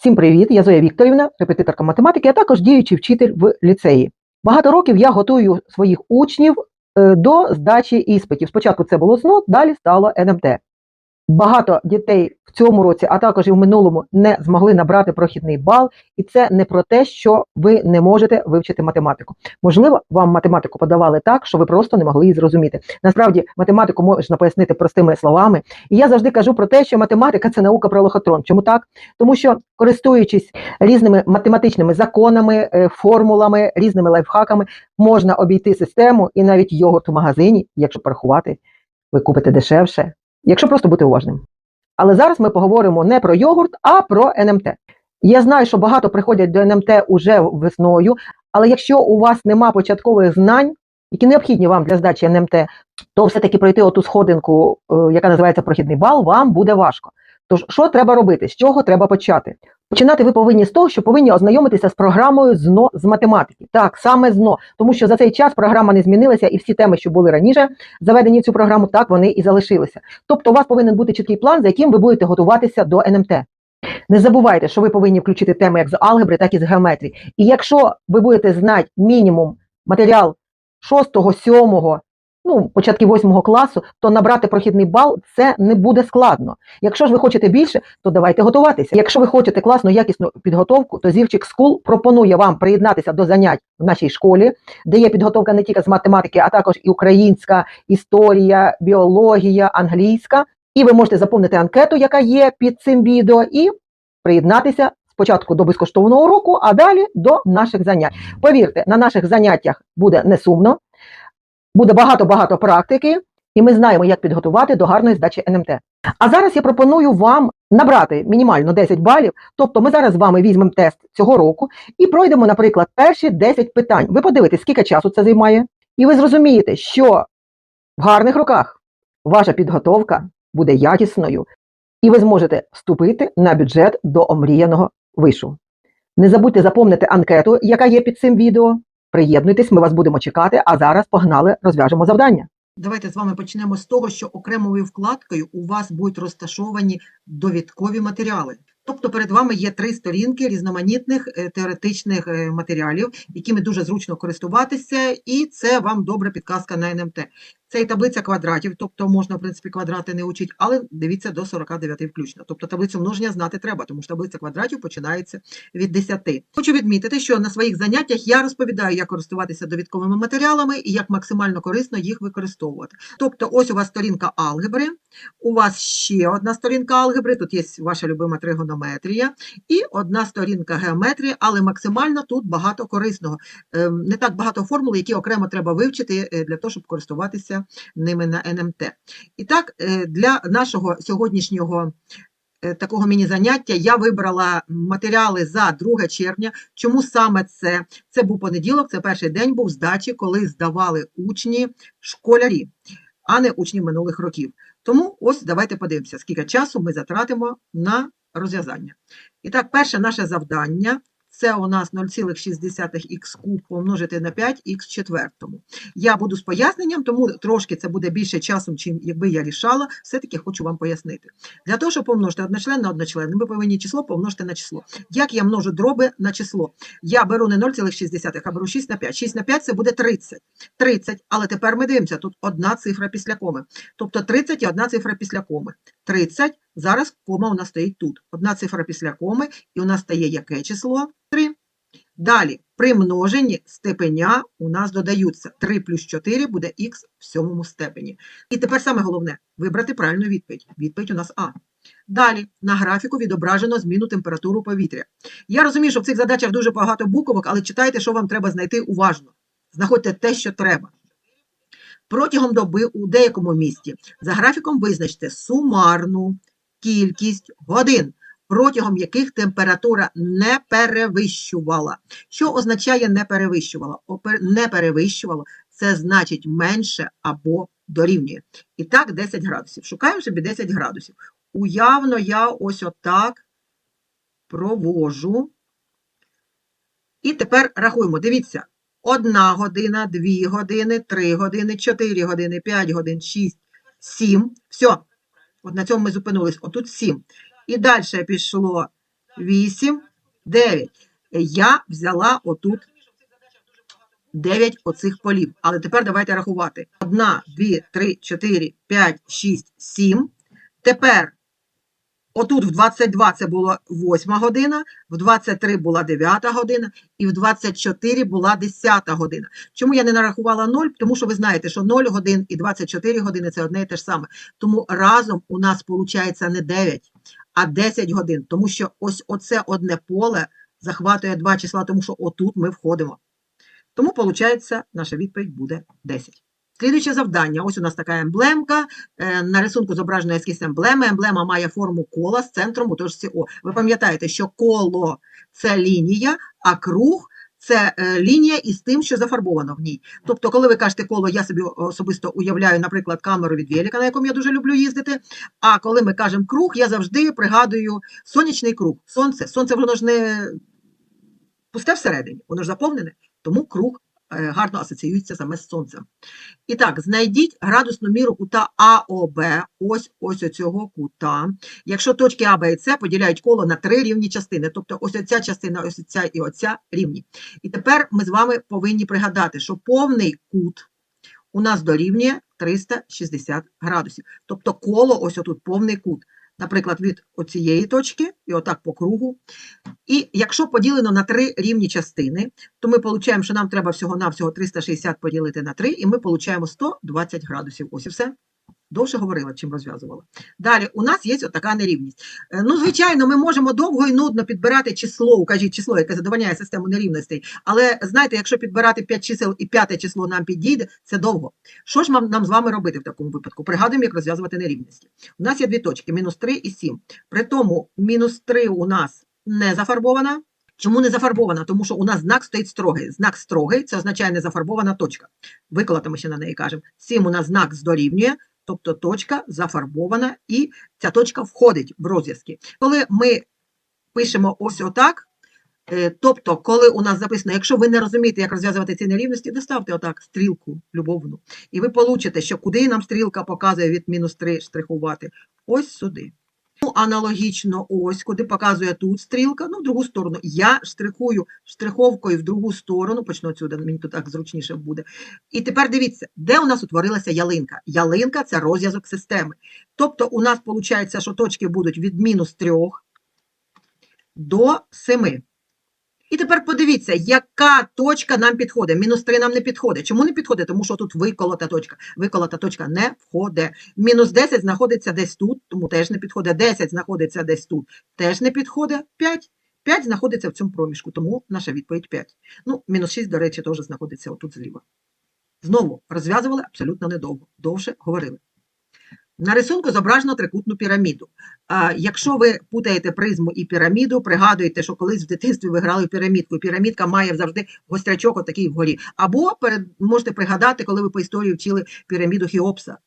Всім привіт! Я Зоя Вікторівна, репетиторка математики, а також діючий вчитель в ліцеї. Багато років я готую своїх учнів е, до здачі іспитів. Спочатку це було ЗНО, далі стало НМТ. Багато дітей в цьому році, а також і в минулому, не змогли набрати прохідний бал, і це не про те, що ви не можете вивчити математику. Можливо, вам математику подавали так, що ви просто не могли її зрозуміти. Насправді, математику можна пояснити простими словами. І я завжди кажу про те, що математика це наука про лохотрон. Чому так? Тому що користуючись різними математичними законами, е, формулами, різними лайфхаками, можна обійти систему і навіть йогурт в магазині, якщо порахувати, ви купите дешевше, якщо просто бути уважним. Але зараз ми поговоримо не про йогурт, а про НМТ. Я знаю, що багато приходять до НМТ уже весною, але якщо у вас нема початкових знань, які необхідні вам для здачі НМТ, то все-таки пройти оту сходинку, е, яка називається прохідний бал, вам буде важко. Тож, що треба робити? З чого треба почати? Починати ви повинні з того, що повинні ознайомитися з програмою ЗНО з математики. Так, саме ЗНО, тому що за цей час програма не змінилася, і всі теми, що були раніше заведені в цю програму, так вони і залишилися. Тобто, у вас повинен бути чіткий план, за яким ви будете готуватися до НМТ. Не забувайте, що ви повинні включити теми як з алгебри, так і з геометрії. І якщо ви будете знати мінімум матеріал 6, 7, ну, початки 8 класу, то набрати прохідний бал це не буде складно. Якщо ж ви хочете більше, то давайте готуватися. Якщо ви хочете класну, якісну підготовку, то Зівчик Скул пропонує вам приєднатися до занять в нашій школі, де є підготовка не тільки з математики, а також і українська, історія, біологія, англійська. І ви можете заповнити анкету, яка є під цим відео, і приєднатися спочатку до безкоштовного уроку, а далі до наших занять. Повірте, на наших заняттях буде не сумно, буде багато-багато практики, і ми знаємо, як підготувати до гарної здачі НМТ. А зараз я пропоную вам набрати мінімально 10 балів. Тобто ми зараз з вами візьмемо тест цього року і пройдемо, наприклад, перші 10 питань. Ви подивитесь, скільки часу це займає, і ви зрозумієте, що в гарних руках ваша підготовка буде якісною, і ви зможете вступити на бюджет до омріяного вишу. Не забудьте заповнити анкету, яка є під цим відео. Приєднуйтесь, ми вас будемо чекати, а зараз погнали, розв'яжемо завдання. Давайте з вами почнемо з того, що окремою вкладкою у вас будуть розташовані довідкові матеріали. Тобто перед вами є три сторінки різноманітних е, теоретичних е, матеріалів, якими дуже зручно користуватися, і це вам добра підказка на НМТ. Це і таблиця квадратів, тобто можна, в принципі, квадрати не учити, але дивіться до 49 включно. Тобто таблицю множення знати треба, тому що таблиця квадратів починається від 10. Хочу відмітити, що на своїх заняттях я розповідаю, як користуватися довідковими матеріалами і як максимально корисно їх використовувати. Тобто, ось у вас сторінка алгебри, у вас ще одна сторінка алгебри, тут є ваша любима тригонометрія, і одна сторінка геометрії, але максимально тут багато корисного. Ем, Не так багато формул, які окремо треба вивчити е, для того, щоб користуватися ними на НМТ. І так, е, для нашого сьогоднішнього е, такого міні-заняття я вибрала матеріали за 2 червня. Чому саме це? Це був понеділок, це перший день був здачі, коли здавали учні школярі, а не учні минулих років. Тому ось давайте подивимося, скільки часу ми затратимо на розв'язання. І так, перше наше завдання це у нас 0,6х куб помножити на 5х четвертому. Я буду з поясненням, тому трошки це буде більше часу, чим якби я рішала, все-таки хочу вам пояснити. Для того, щоб помножити одночлен на одночлен, ми повинні число помножити на число. Як я множу дроби на число? Я беру не 0,6, а беру 6 на 5. 6 на 5 це буде 30. 30, але тепер ми дивимося, тут одна цифра після коми. Тобто 30 і одна цифра після коми. 30, зараз кома у нас стоїть тут. Одна цифра після коми, і у нас стає яке число? 3. Далі, при множенні степеня у нас додаються 3 плюс 4 буде х в сьомому степені. І тепер саме головне вибрати правильну відповідь. Відповідь у нас А. Далі, на графіку відображено зміну температури повітря. Я розумію, що в цих задачах дуже багато буквок, але читайте, що вам треба знайти уважно. Знаходьте те, що треба. Протягом доби у деякому місті за графіком визначте сумарну кількість годин, протягом яких температура не перевищувала. Що означає не перевищувала? Не перевищувало це значить менше або дорівнює. І так, 10 градусів. Шукаємо собі 10 градусів. Уявно, я ось отак провожу. І тепер рахуємо. Дивіться, Одна година, дві години, три години, чотири години, п'ять годин, шість, сім. Все. От на цьому ми зупинились. Отут сім. І далі пішло 8, 9. Я взяла отут 9 оцих полів. Але тепер давайте рахувати. 1, 2, 3, 4, 5, 6, 7. Тепер отут в 22 це була 8 година, в 23 була 9 година і в 24 була 10 година. Чому я не нарахувала 0? Тому що ви знаєте, що 0 годин і 24 години це одне і те ж саме. Тому разом у нас виходить не 9, а 10 годин. Тому що ось оце одне поле захватує два числа, тому що отут ми входимо. Тому, виходить, наша відповідь буде 10. Слідуюче завдання. Ось у нас така емблемка. Е, На рисунку зображена ескіз емблеми. Емблема має форму кола з центром у точці О. Ви пам'ятаєте, що коло це лінія, а круг це е, лінія із тим, що зафарбовано в ній. Тобто, коли ви кажете коло, я собі особисто уявляю, наприклад, камеру від велика, на якому я дуже люблю їздити. А коли ми кажемо круг, я завжди пригадую сонячний круг. Сонце. Сонце воно ж не пусте всередині, воно ж заповнене, тому круг гарно асоціюється саме з сонцем. І так, знайдіть градусну міру кута АОБ, ось ось оцього кута. Якщо точки А, Б і С поділяють коло на три рівні частини, тобто ось оця частина, ось ця і оця рівні. І тепер ми з вами повинні пригадати, що повний кут у нас дорівнює 360 градусів. Тобто коло ось отут повний кут. Наприклад, від оцієї точки і отак по кругу. І якщо поділено на три рівні частини, то ми отримуємо, що нам треба всього-навсього 360 поділити на 3, і ми отримуємо 120 градусів. Ось і все. Довше говорила, чим розв'язувала. Далі, у нас є така нерівність. Е, Ну, звичайно, ми можемо довго і нудно підбирати число, укажіть число, яке задовольняє систему нерівностей. Але знаєте, якщо підбирати 5 чисел і п'яте число нам підійде, це довго. Що ж нам, з вами робити в такому випадку? Пригадуємо, як розв'язувати нерівності. У нас є дві точки: мінус 3 і 7. При тому мінус 3 у нас не зафарбована. Чому не зафарбована? Тому що у нас знак стоїть строгий. Знак строгий це означає не зафарбована точка. Виколота ми ще на неї кажемо. 7 у нас знак здорівнює, тобто точка зафарбована, і ця точка входить в розв'язки. Коли ми пишемо ось отак, е, тобто, коли у нас записано, якщо ви не розумієте, як розв'язувати ці нерівності, доставте отак стрілку любовну. І ви получите, що куди нам стрілка показує від мінус 3 штрихувати? Ось сюди. Ну, аналогічно, ось куди показує тут стрілка, ну, в другу сторону. Я штрихую штриховкою в другу сторону, почну отсюди, мені тут так зручніше буде. І тепер дивіться, де у нас утворилася ялинка? Ялинка це розв'язок системи. Тобто у нас виходить, що точки будуть від мінус трьох до 7. І тепер подивіться, яка точка нам підходить. Мінус 3 нам не підходить. Чому не підходить? Тому що тут виколота точка. Виколота точка не входить. Мінус 10 знаходиться десь тут, тому теж не підходить. 10 знаходиться десь тут, теж не підходить. 5. 5 знаходиться в цьому проміжку, тому наша відповідь 5. Ну, мінус 6, до речі, теж знаходиться отут зліва. Знову розв'язували абсолютно недовго. Довше говорили. На рисунку зображено трикутну піраміду. Якщо ви путаєте призму і піраміду, пригадуйте, що колись в дитинстві ви грали в пірамідку. Пірамідка має завжди гострячок отакий вгорі. Або можете пригадати, коли ви по історії вчили піраміду Хіопса.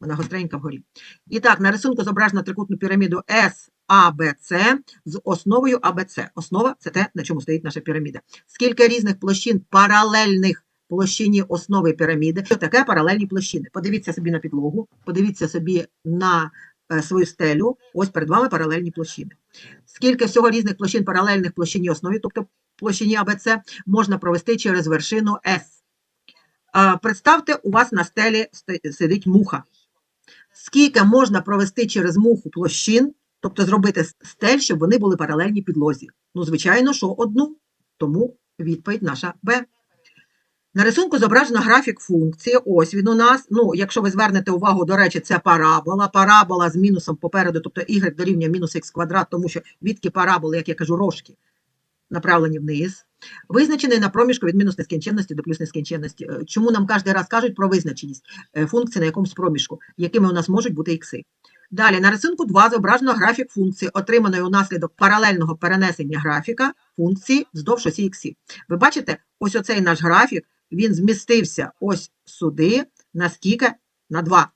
Вона гостренька вгорі. І так, на рисунку зображено трикутну піраміду SABC з основою ABC. Основа це те, на чому стоїть наша піраміда. Скільки різних площин паралельних площині основи піраміди. Що таке паралельні площини? Подивіться собі на підлогу, подивіться собі на е, свою стелю. Ось перед вами паралельні площини. Скільки всього різних площин паралельних площині основі, тобто площині АБЦ, можна провести через вершину. А, Представте, у вас на стелі сидить муха. Скільки можна провести через муху площин, тобто зробити стель, щоб вони були паралельні підлозі? Ну, звичайно, що одну. Тому відповідь наша Б. На рисунку зображено графік функції. Ось він у нас. Ну, якщо ви звернете увагу, до речі, це парабола. Парабола з мінусом попереду, тобто y дорівнює мінус х квадрат, тому що відки параболи, як я кажу, рожки, направлені вниз. Визначений на проміжку від мінус нескінченності до плюс нескінченності. Е, Чому нам кожен раз кажуть про визначеність е, функції на якомусь проміжку, якими у нас можуть бути ікси. Далі, на рисунку 2 зображено графік функції, отриманої унаслідок паралельного перенесення графіка функції вздовж осі іксів. Ви бачите, ось оцей наш графік, він змістився ось сюди, на скільки? На 2,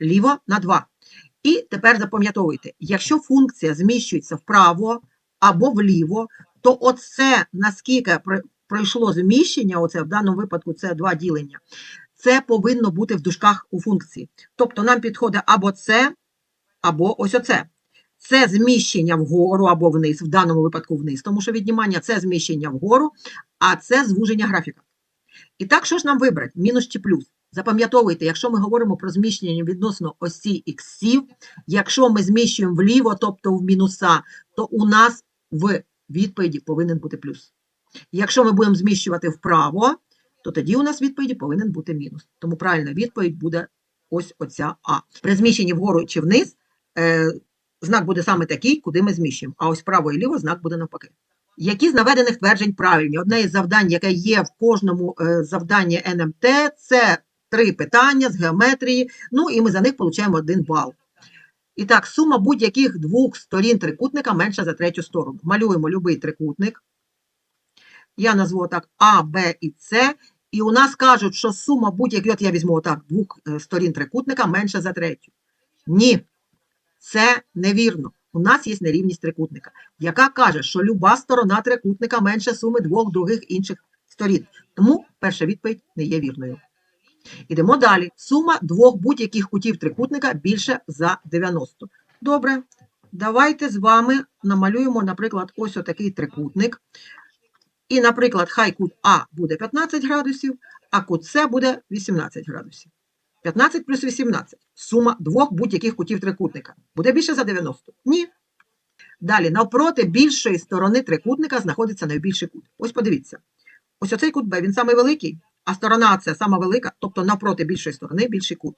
вліво на 2. І тепер запам'ятовуйте, якщо функція зміщується вправо або вліво, то оце наскільки пройшло зміщення, оце в даному випадку це два ділення, це повинно бути в дужках у функції. Тобто нам підходить або це, або ось оце. це зміщення вгору або вниз, в даному випадку вниз, тому що віднімання це зміщення вгору, а це звуження графіка. І так, що ж нам вибрати? Мінус чи плюс? Запам'ятовуйте, якщо ми говоримо про зміщення відносно осі іксів, якщо ми зміщуємо вліво, тобто в мінуса, то у нас в відповіді повинен бути плюс. Якщо ми будемо зміщувати вправо, то тоді у нас в відповіді повинен бути мінус. Тому правильна відповідь буде ось оця А. При зміщенні вгору чи вниз е, знак буде саме такий, куди ми зміщуємо, а ось вправо і ліво знак буде навпаки. Які з наведених тверджень правильні? Одне із завдань, яке є в кожному е, завданні НМТ, це три питання з геометрії, ну і ми за них отримуємо один бал. І так, сума будь-яких двох сторін трикутника менша за третю сторону. Малюємо любий трикутник. Я назву так А, Б і С. І у нас кажуть, що сума будь-яких, от я візьму отак, двох е, сторін трикутника менша за третю. Ні, це невірно. У нас є нерівність трикутника, яка каже, що люба сторона трикутника менше суми двох других інших сторін. Тому перша відповідь не є вірною. Ідемо далі. Сума двох будь-яких кутів трикутника більше за 90. Добре. Давайте з вами намалюємо, наприклад, ось отакий трикутник. І, наприклад, хай кут А буде 15 градусів, а кут С буде 18 градусів. 15 плюс 18. Сума двох будь-яких кутів трикутника. Буде більше за 90? Ні. Далі, навпроти більшої сторони трикутника знаходиться найбільший кут. Ось подивіться. Ось оцей кут Б, він самий великий, а сторона С сама велика, тобто навпроти більшої сторони більший кут.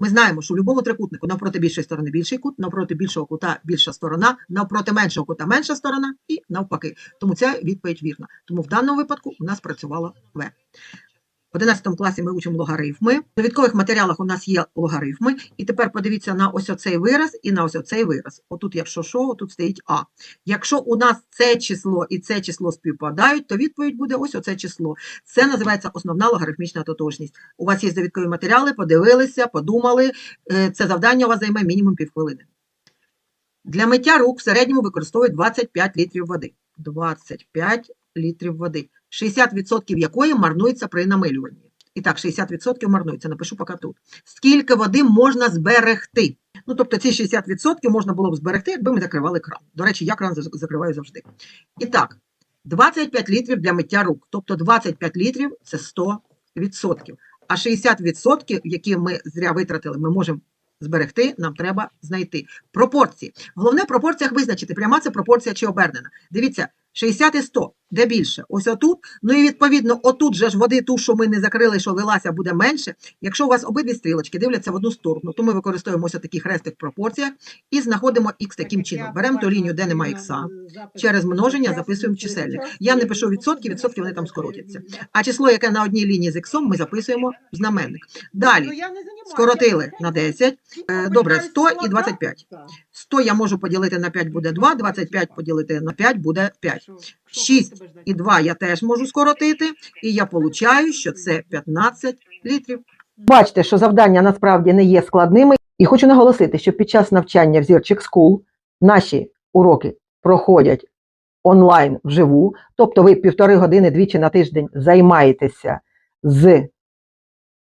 Ми знаємо, що в будь-якому трикутнику навпроти більшої сторони більший кут, навпроти більшого кута більша сторона, навпроти меншого кута менша сторона і навпаки. Тому ця відповідь вірна. Тому в даному випадку у нас працювала В. В 11 класі ми учимо логарифми. В довідкових матеріалах у нас є логарифми. І тепер подивіться на ось оцей вираз і на ось оцей вираз. Отут, якщо що, тут стоїть А. Якщо у нас це число і це число співпадають, то відповідь буде ось оце число. Це називається основна логарифмічна тотожність. У вас є довідкові матеріали, подивилися, подумали. Е, Це завдання у вас займе мінімум півхвилини. Для миття рук в середньому використовують 25 літрів води. 25 літрів води, 60% якої марнується при намилюванні. І так, 60% марнується, напишу поки тут. Скільки води можна зберегти? Ну, тобто ці 60% можна було б зберегти, якби ми закривали кран. До речі, я кран закриваю завжди. І так, 25 літрів для миття рук. Тобто 25 літрів – це 100%. А 60%, які ми зря витратили, ми можемо зберегти, нам треба знайти. Пропорції. Головне в пропорціях визначити, пряма це пропорція чи обернена. Дивіться, 60 і 100, де більше? Ось отут. Ну і відповідно, отут же ж води, ту, що ми не закрили, що лилася, буде менше. Якщо у вас обидві стрілочки дивляться в одну сторону, то ми використовуємо ось таких хрестих пропорціях і знаходимо х таким чином. Беремо ту лінію, де немає х, через множення записуємо чисельник. Я не пишу відсотки, відсотки вони там скоротяться. А число, яке на одній лінії з іксом, ми записуємо в знаменник. Далі скоротили на 10. Е, Добре, 100 і 25. 100 я можу поділити на 5 буде 2, 25 поділити на 5 буде 5. 6 І 2 я теж можу скоротити, і я получаю, що це 15 літрів. Бачите, що завдання насправді не є складними. І хочу наголосити, що під час навчання в Zirchik School наші уроки проходять онлайн вживу, тобто ви півтори години двічі на тиждень займаєтеся з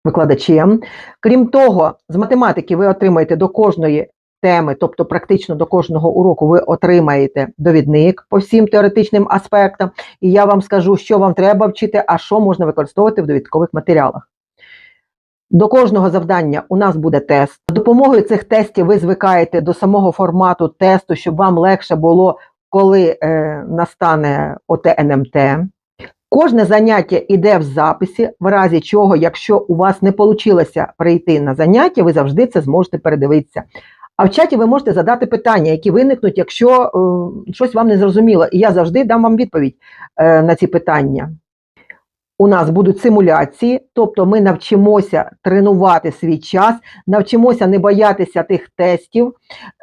викладачем. Крім того, з математики ви отримаєте до кожної теми, тобто практично до кожного уроку, ви отримаєте довідник по всім теоретичним аспектам. І я вам скажу, що вам треба вчити, а що можна використовувати в довідкових матеріалах. До кожного завдання у нас буде тест. За допомогою цих тестів ви звикаєте до самого формату тесту, щоб вам легше було, коли е, настане ОТНМТ. Кожне заняття йде в записі, в разі чого, якщо у вас не вийшло прийти на заняття, ви завжди це зможете передивитися. А в чаті ви можете задати питання, які виникнуть, якщо е, щось вам не зрозуміло. І я завжди дам вам відповідь е, на ці питання. У нас будуть симуляції, тобто ми навчимося тренувати свій час, навчимося не боятися тих тестів.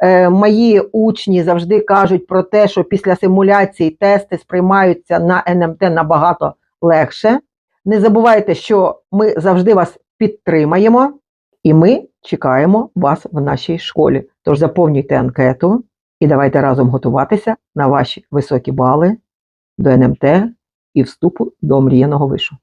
Е, мої учні завжди кажуть про те, що після симуляції тести сприймаються на НМТ набагато легше. Не забувайте, що ми завжди вас підтримаємо, і ми чекаємо вас в нашій школі. Тож заповнюйте анкету і давайте разом готуватися на ваші високі бали до НМТ і вступу до мріяного вишу.